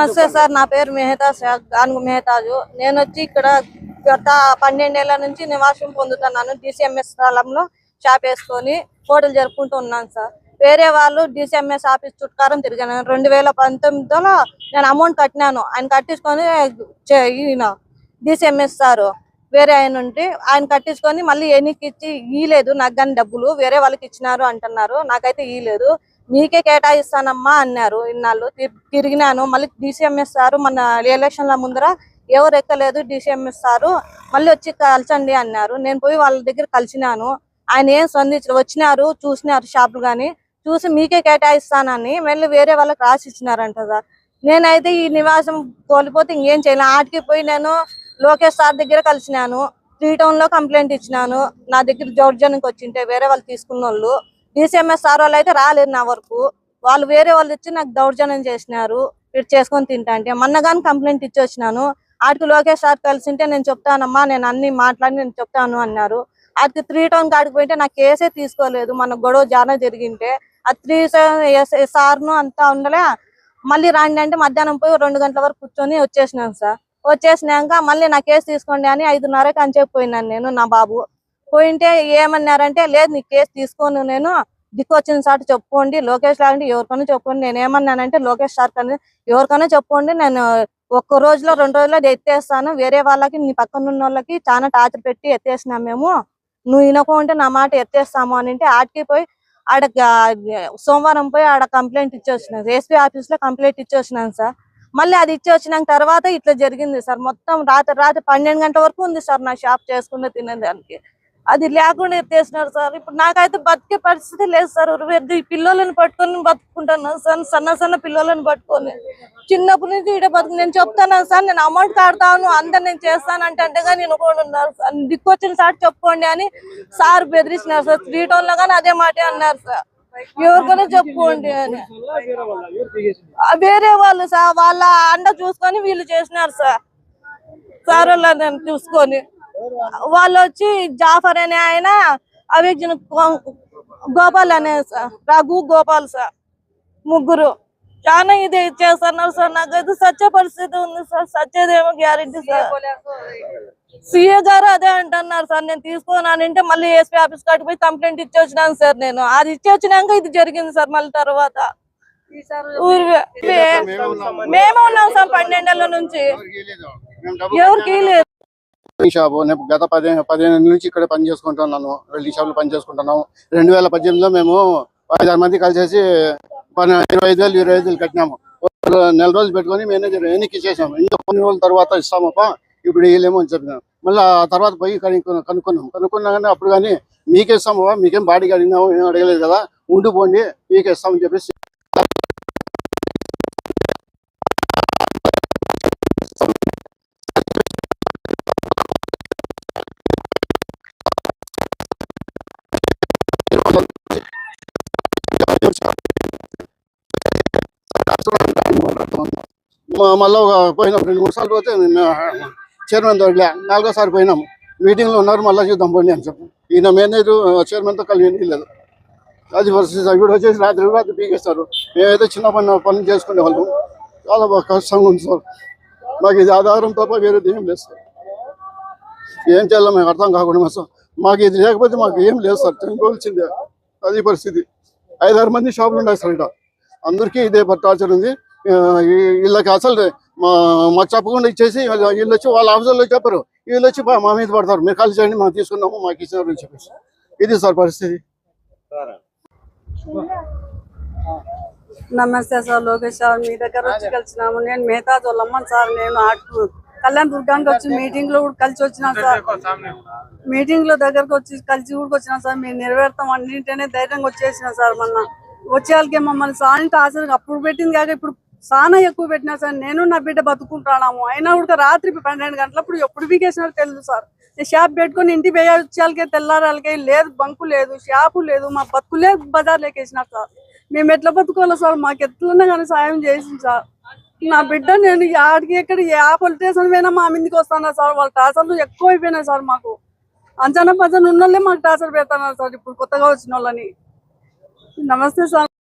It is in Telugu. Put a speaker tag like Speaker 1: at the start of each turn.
Speaker 1: నమస్తే సార్ నా పేరు మెహతా షా- గానుగు మెహతాజు. నేను వచ్చి ఇక్కడ గత పన్నెండేళ్ళ నుంచి నివాసం పొందుతున్నాను డిసిఎంఎస్ స్థలంలో షాప్ వేసుకొని హోటల్ జరుపుకుంటూ ఉన్నాను సార్. వేరే వాళ్ళు డిసిఎంఎస్ ఆఫీస్ చుట్కారం తిరిగాను. రెండు వేల పంతొమ్మిదిలో నేను అమౌంట్ కట్టినాను. ఆయన కట్టించుకొని ఈయన డిసిఎంఎస్ సారు వేరే ఆయన ఉంటే ఆయన కట్టించుకొని మళ్ళీ ఎన్నికి ఇచ్చి ఇయ్యలేదు. నాకు కానీ డబ్బులు వేరే వాళ్ళకి ఇచ్చినారు అంటున్నారు. నాకైతే ఇయ్యలేదు. మీకే కేటాయిస్తానమ్మా అన్నారు. ఇన్నాళ్ళు తిరిగినాను. మళ్ళీ డిసిఎంఎస్ సారు మన ఎలక్షన్ల ముందర ఎవరు ఎక్కలేదు డిసిఎంఎస్ సారు. మళ్ళీ వచ్చి కలిసండి అన్నారు. నేను పోయి వాళ్ళ దగ్గర కలిసినాను. ఆయన ఏం స్పందించారు వచ్చినారు చూసినారు షాపులు కానీ చూసి మీకే కేటాయిస్తానని మళ్ళీ వేరే వాళ్ళకి రాసి ఇచ్చినారంట సార్. నేనైతే ఈ నివాసం కోల్పోతే ఇంకేం చేయలేను. ఆటికి పోయి నేను లోకేష్ సార్ దగ్గర కలిసినాను. త్రీ టౌన్లో కంప్లైంట్ ఇచ్చినాను. నా దగ్గర జౌర్జన్కి వచ్చింటే వేరే వాళ్ళు తీసుకున్న వాళ్ళు డిసిఎంఎస్ సార్ వాళ్ళు అయితే రాలేదు నా వరకు. వాళ్ళు వేరే వాళ్ళు ఇచ్చి నాకు దౌర్జన్యం చేసినారు. ఇటు చేసుకొని తింటా అంటే మొన్న కానీ కంప్లైంట్ ఇచ్చి వచ్చినాను ఆడికి లోకేష్ సార్ కలిసింటే నేను చెప్తానమ్మా నేను అన్ని మాట్లాడి నేను చెప్తాను అన్నారు. అది త్రీ టౌన్ కాడికి పోయింటే నా కేసే తీసుకోలేదు. మన గొడవ జాన జరిగింటే ఆ త్రీ సార్ను అంతా ఉండలే. మళ్ళీ రాండి అంటే మధ్యాహ్నం పోయి రెండు గంటల వరకు కూర్చొని వచ్చేసినాను సార్. వచ్చేసినాక మళ్ళీ నా కేసు తీసుకోండి అని ఐదున్నరకి అని చెప్పిపోయినాను నేను నా బాబు. పోయింటే ఏమన్నారంటే లేదు నీ కేసు తీసుకోను నేను. దిక్కు వచ్చిన సార్ చెప్పుకోండి. లోకేష్ లాంటి ఎవరికైనా చెప్పుకోండి. నేను ఏమన్నానంటే లోకేష్ సార్ కానీ ఎవరికైనా చెప్పుకోండి. నేను ఒక్క రోజులో రెండు రోజుల్లో ఎత్తేస్తాను. వేరే వాళ్ళకి నీ పక్కన ఉన్న వాళ్ళకి చాలా టార్చర్ పెట్టి ఎత్తేసినాం మేము. నువ్వు వినకుంటే నా మాట ఎత్తేస్తాము అని అంటే ఆడికి పోయి ఆడ సోమవారం పోయి ఆడ కంప్లైంట్ ఇచ్చి ఎస్పీ ఆఫీస్లో కంప్లైంట్ ఇచ్చేసినాను సార్. మళ్ళీ అది ఇచ్చి వచ్చినాక తర్వాత ఇట్లా జరిగింది సార్. మొత్తం రాత్రి రాత్రి పన్నెండు గంటల వరకు ఉంది సార్ నా షాప్ చేసుకుంటే తినేదానికి. అది లేకుండా ఎత్తేసినారు సార్. ఇప్పుడు నాకైతే బతికే పరిస్థితి లేదు సార్. ఉరివేద్దు పిల్లలను పట్టుకొని బతుకుంటున్నాను సార్. సన్న సన్న పిల్లలను పట్టుకొని. చిన్నప్పటి నుంచి ఇక్కడ బతుకు నేను చెప్తాను సార్ నేను అమౌంట్ కడతాను అందరు నేను చేస్తాను అంటే అంటేగా నేను కూడా ఉన్నారు సార్. దిక్కొచ్చిన సార్ చెప్పుకోండి అని సార్ బెదిరించినారు సార్. త్రీ టౌన్లో కానీ అదే మాటే అన్నారు సార్. ఎవరికైనా చెప్పుకోండి అని. వేరే వాళ్ళు సార్ వాళ్ళ అండ చూసుకొని వీళ్ళు చేసినారు సార్. సార్ వాళ్ళని చూసుకొని. వాళ్ళు వచ్చి జాఫర్ అనే ఆయన అవిజ్ఞ గోపాల్ అనే సార్ రఘు గోపాల్ సార్ ముగ్గురు. చాలా ఇది చేస్తున్నారు సార్ నాకైతే సత్య పరిస్థితి ఉంది సార్ సత్యదేమో గ్యారెంటీ సార్. సీఏ గారు అదే అంటున్నారు సార్ నేను తీసుకోను అంటే మళ్ళీ ఎస్పీ ఆఫీస్ కాడికి పోయి కంప్లైంట్ ఇచ్చి వచ్చినాను సార్ నేను. అది ఇచ్చి వచ్చినాక ఇది జరిగింది సార్ మళ్ళీ తర్వాత. మేమే ఉన్నాం సార్ పన్నెండేళ్ళ నుంచి. ఎవరికి లేదు
Speaker 2: షాపు. నేను గత పదిహేను పదిహేను నుంచి ఇక్కడ పని చేసుకుంటున్నాను. వెల్డింగ్ షాప్లో పని చేసుకుంటున్నాము. రెండు వేల పద్దెనిమిదిలో మేము ఐదారు మంది కలిసేసి ఇరవై ఐదు వేలు ఇరవై ఐదు వేలు కట్టినాము. ఒక నెల రోజులు పెట్టుకొని మేనేజర్ ఎన్నికి ఇచ్చేసాము ఇంకా కొన్ని రోజుల తర్వాత ఇస్తామప్ప ఇప్పుడు వేయలేము అని చెప్పినాం మళ్ళీ ఆ తర్వాత పోయి కనుక్కున్నాం కనుక్కున్నాం. కనుక్కున్నా కానీ అప్పుడు కానీ మీకే ఇస్తాము మీకేం బాడీకి అడిగినాము ఏం అడగలేదు కదా. ఉండిపోండి మీకే ఇస్తామని చెప్పేసి మళ్ళా ఒక పోయినాం రెండు మూడు సార్లు పోతే చైర్మన్ దొరికిలే. నాలుగోసారి పోయినాం. మీటింగ్లో ఉన్నారు మళ్ళీ చూద్దాం పోండి అని చెప్పి ఈయన మేనేజర్ చైర్మన్తో కలిగి లేదు. అది పరిస్థితి ఇప్పుడు వచ్చేసి రాత్రి రాత్రి పీకేస్తారు. మేమైతే చిన్న పని పనులు చేసుకునే వాళ్ళం. చాలా బాగా కష్టంగా ఉంది సార్. మాకు ఇది ఆధారం తప్ప వేరేది ఏం లేదు సార్. ఏం చేయాలో మేము అర్థం కాకుండా సార్. మాకు ఇది లేకపోతే మాకు ఏం లేదు సార్. చనిపోవాల్సిందే అది పరిస్థితి. ఐదారు మంది షాపులు ఉన్నాయి సార్ ఇక్కడ. అందరికీ ఇదే టార్చర్ ఉంది. వీళ్ళకి అసలు మాకు చెప్పకుండా ఇచ్చేసి వీళ్ళు వచ్చి వాళ్ళ ఆఫీసర్లో చెప్పరు. వీళ్ళు వచ్చి మా మీద పడతారు. మీరు కలిసి చేయండి మేము తీసుకున్నాము మాకు ఇచ్చినారు అని చెప్పేసి. ఇది సార్ పరిస్థితి.
Speaker 3: నమస్తే సార్ లోకేష్ సార్. మీ దగ్గర వచ్చి కలిసినాము. నేను మిగతా వాళ్ళమ్మ సార్. నేను ఆటు కళ్యాణ్ దుర్గానికి వచ్చి మీటింగ్లో కూడా కలిసి వచ్చినా సార్. మీటింగ్లో దగ్గరకు వచ్చి కలిసి కూడా వచ్చినా సార్. మీరు నెరవేరుతాం అన్నింటినే ధైర్యంగా వచ్చేసిన సార్ మొన్న. వచ్చే వాళ్ళకి మమ్మల్ని సాయంత్రం ఆశలు అప్పుడు పెట్టింది కాక ఇప్పుడు చాలా ఎక్కువ పెట్టినా సార్ నేను నా బిడ్డ బతుకుంటున్నాము. అయినా కూడా రాత్రి పన్నెండు గంటలప్పుడు ఎప్పుడు పీకేసినారో తెలుసు సార్. నేను షాప్ పెట్టుకొని ఇంటి వేయాలకే తెల్లారాలకే లేదు బంకు లేదు షాపు లేదు మా బతుకులే బజార్ లేకేసినారు సార్. మేము ఎట్లా బతుకోవాలి సార్ మాకు ఎట్లన్నా కానీ సాయం చేసింది సార్. నా బిడ్డ నేను ఆడికి ఎక్కడ ఏ పోలీస్ పోయినా మా మీదకి వస్తానా సార్? వాళ్ళ టాసర్లు ఎక్కువ అయిపోయినాయి సార్ మాకు. అంచనా పంచన ఉన్న వాళ్ళే మాకు టాసర్ పెడతాను సార్ ఇప్పుడు కొత్తగా వచ్చిన వాళ్ళని నమస్తే సార్.